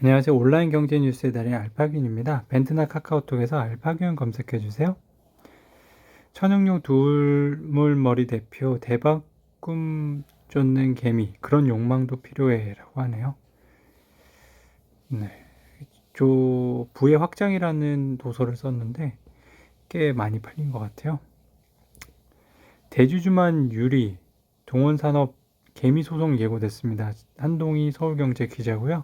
안녕하세요. 온라인 경제 뉴스의 달인 알파균입니다. 벤트나 카카오톡에서 알파균 검색해 주세요. 천연용 둘물머리 대표 대박 꿈 쫓는 개미 그런 욕망도 필요해라고 하네요. 네. 저 부의 확장이라는 도서를 썼는데 꽤 많이 팔린 것 같아요. 대주주만 유리 동원산업 개미 소송 예고됐습니다. 한동희 서울경제 기자고요.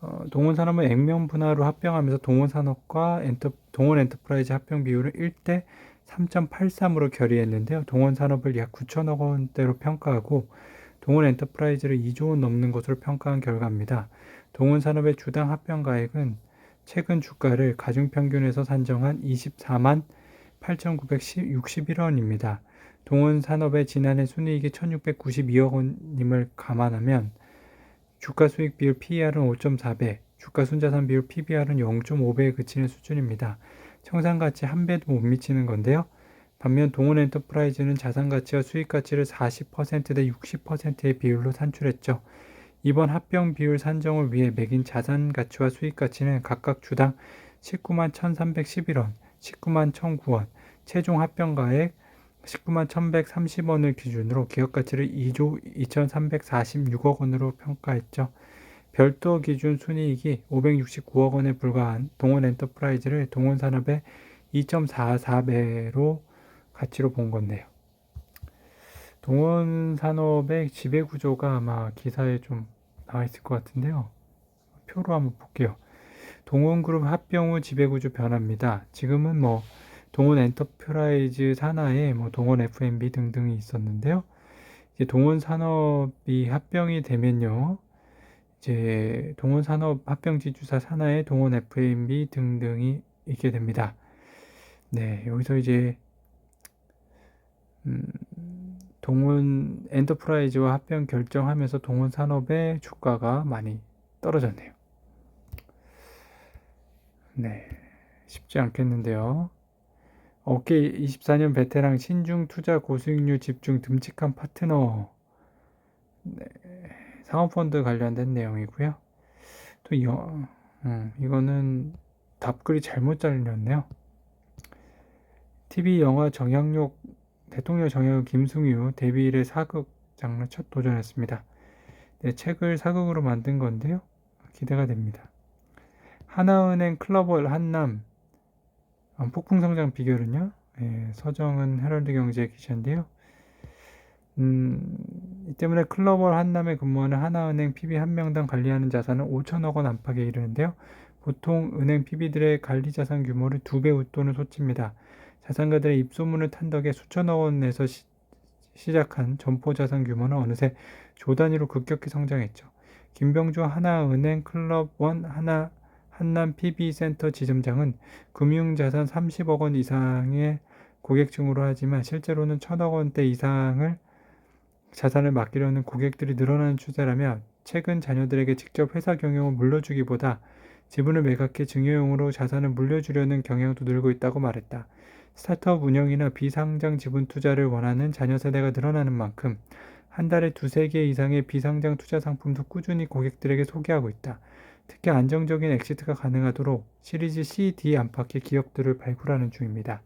어, 동원산업은 액면 분할로 합병하면서 동원산업과 엔터, 동원 엔터프라이즈 합병 비율을 1대 3.83으로 결의했는데요. 동원산업을 약 9천억 원대로 평가하고 동원 엔터프라이즈를 2조 원 넘는 것으로 평가한 결과입니다. 동원산업의 주당 합병 가액은 최근 주가를 가중평균에서 산정한 24만 8,961원입니다. 동원산업의 지난해 순이익이 1,692억 원임을 감안하면 주가 수익 비율 PER은 5.4배, 주가 순자산 비율 PBR은 0.5배에 그치는 수준입니다. 청산 가치 한 배도 못 미치는 건데요. 반면 동원 엔터프라이즈는 자산 가치와 수익 가치를 40%대 60%의 비율로 산출했죠. 이번 합병 비율 산정을 위해 매긴 자산 가치와 수익 가치는 각각 주당 19만 1,311원, 19만 1,009원, 최종 합병 가액 19만 1,130원을 기준으로 기업 가치를 2조 2,346억 원으로 평가했죠. 별도 기준 순이익이 569억 원에 불과한 동원 엔터프라이즈를 동원 산업의 2.44배로 가치로 본 건데요. 동원 산업의 지배 구조가 아마 기사에 좀 나와 있을 것 같은데요. 표로 한번 볼게요. 동원그룹 합병 후 지배 구조 변화입니다. 지금은 뭐 동원 엔터프라이즈 산하에 뭐 동원 F&B 등등이 있었는데요. 이제 동원 산업이 합병이 되면요. 이제 동원 산업 합병 지주사 산하에 동원 F&B 등등이 있게 됩니다. 네, 여기서 이제 음, 동원 엔터프라이즈와 합병 결정하면서 동원 산업의 주가가 많이 떨어졌네요. 네, 쉽지 않겠는데요. 업계 24년 베테랑 신중 투자 고수익률 집중 듬직한 파트너 네, 상업펀드 관련된 내용이고요. 또 이거 음, 이거는 답글이 잘못 잘렸네요. TV 영화 정약용 대통령 정약용 김승유 데뷔 일의 사극 장르 첫 도전했습니다. 네, 책을 사극으로 만든 건데요. 기대가 됩니다. 하나은행 클러벌 한남 어, 폭풍 성장 비결은요. 예, 서정은 헤럴드 경제 기자인데요. 음, 이 때문에 클러벌 한남에 근무하는 하나은행 PB 한 명당 관리하는 자산은 5천억 원 안팎에 이르는데요. 보통 은행 PB들의 관리 자산 규모를 두 배 웃도는 소치입니다. 자산가들의 입소문을 탄 덕에 수천억 원에서 시, 시작한 점포 자산 규모는 어느새 조 단위로 급격히 성장했죠. 김병주 하나은행 클럽원 하나 한남 PB센터 지점장은 금융자산 30억 원 이상의 고객층으로 하지만 실제로는 천억 원대 이상을 자산을 맡기려는 고객들이 늘어나는 추세라며 최근 자녀들에게 직접 회사 경영을 물려주기보다 지분을 매각해 증여용으로 자산을 물려주려는 경향도 늘고 있다고 말했다. 스타트업 운영이나 비상장 지분 투자를 원하는 자녀 세대가 늘어나는 만큼 한 달에 두세 개 이상의 비상장 투자 상품도 꾸준히 고객들에게 소개하고 있다. 특히 안정적인 엑시트가 가능하도록 시리즈 C, D 안팎의 기업들을 발굴하는 중입니다.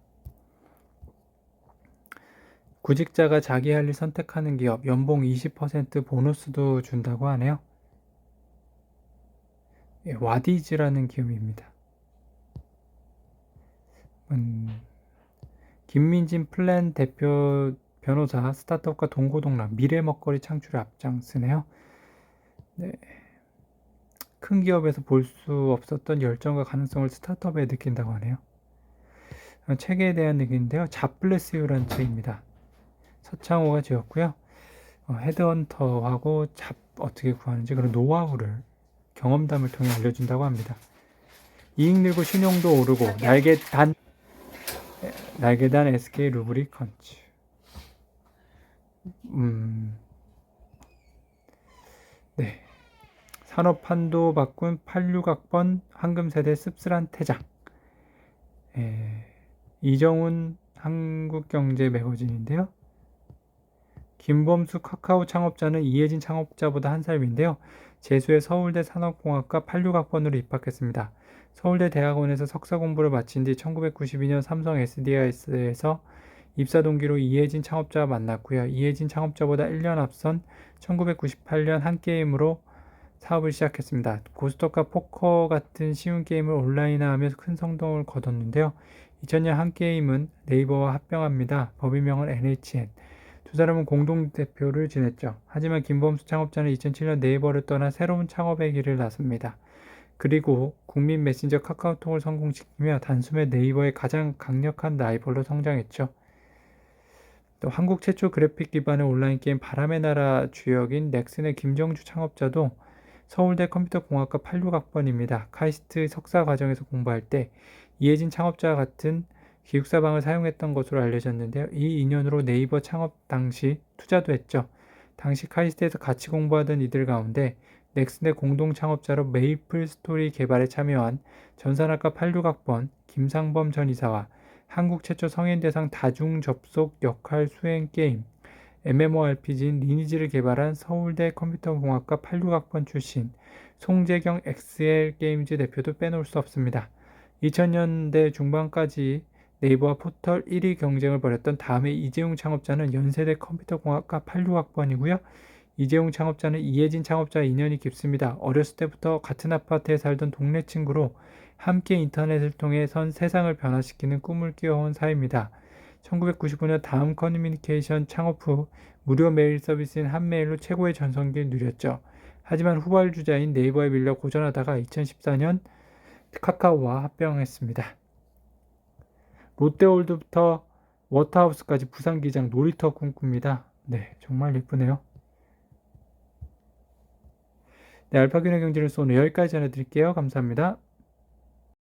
구직자가 자기 할 일 선택하는 기업 연봉 20% 보너스도 준다고 하네요. 예, 와디즈라는 기업입니다. 음, 김민진 플랜 대표 변호사 스타트업과 동고동락 미래 먹거리 창출에 앞장서네요. 네. 큰 기업에서 볼 수 없었던 열정과 가능성을 스타트업에 느낀다고 하네요. 어, 책에 대한 얘기인데요. 잡블레스유라는 책입니다. 서창호가 지었고요. 어, 헤드헌터하고 잡 어떻게 구하는지 그런 노하우를 경험담을 통해 알려준다고 합니다. 이익 늘고 신용도 오르고 날개 단 날개 단 SK 루브리 컨츠. 음, 네. 산업 판도 바꾼 86학번 황금세대 씁쓸한 태장. 예, 이정훈 한국경제 매거진인데요. 김범수 카카오 창업자는 이혜진 창업자보다 한살 위인데요. 재수의 서울대 산업공학과 86학번으로 입학했습니다. 서울대 대학원에서 석사 공부를 마친 뒤 1992년 삼성 SDIS에서 입사 동기로 이혜진 창업자와 만났고요. 이혜진 창업자보다 1년 앞선 1998년 한 게임으로 사업을 시작했습니다. 고스톱과 포커 같은 쉬운 게임을 온라인화하며 큰 성공을 거뒀는데요. 2000년 한 게임은 네이버와 합병합니다. 법인명은 NHN. 두 사람은 공동대표를 지냈죠. 하지만 김범수 창업자는 2007년 네이버를 떠나 새로운 창업의 길을 나섭니다. 그리고 국민 메신저 카카오톡을 성공시키며 단숨에 네이버의 가장 강력한 라이벌로 성장했죠. 또 한국 최초 그래픽 기반의 온라인 게임 바람의 나라 주역인 넥슨의 김정주 창업자도 서울대 컴퓨터공학과 86학번입니다. 카이스트 석사 과정에서 공부할 때 이혜진 창업자와 같은 기숙사방을 사용했던 것으로 알려졌는데요. 이 인연으로 네이버 창업 당시 투자도 했죠. 당시 카이스트에서 같이 공부하던 이들 가운데 넥슨의 공동 창업자로 메이플 스토리 개발에 참여한 전산학과 86학번 김상범 전 이사와 한국 최초 성인 대상 다중 접속 역할 수행 게임 MMORPG인 리니지를 개발한 서울대 컴퓨터공학과 86학번 출신 송재경 XL 게임즈 대표도 빼놓을 수 없습니다. 2000년대 중반까지 네이버와 포털 1위 경쟁을 벌였던 다음에 이재용 창업자는 연세대 컴퓨터공학과 86학번이고요. 이재용 창업자는 이혜진 창업자와 인연이 깊습니다. 어렸을 때부터 같은 아파트에 살던 동네 친구로 함께 인터넷을 통해 선 세상을 변화시키는 꿈을 끼워온 사이입니다. 1995년 다음 커뮤니케이션 창업 후 무료 메일 서비스인 한메일로 최고의 전성기를 누렸죠. 하지만 후발 주자인 네이버에 밀려 고전하다가 2014년 카카오와 합병했습니다. 롯데월드부터 워터하우스까지 부산기장 놀이터 꿈꿉니다. 네, 정말 예쁘네요. 네, 알파균의 경제를 쏘는 여기까지 전해드릴게요. 감사합니다.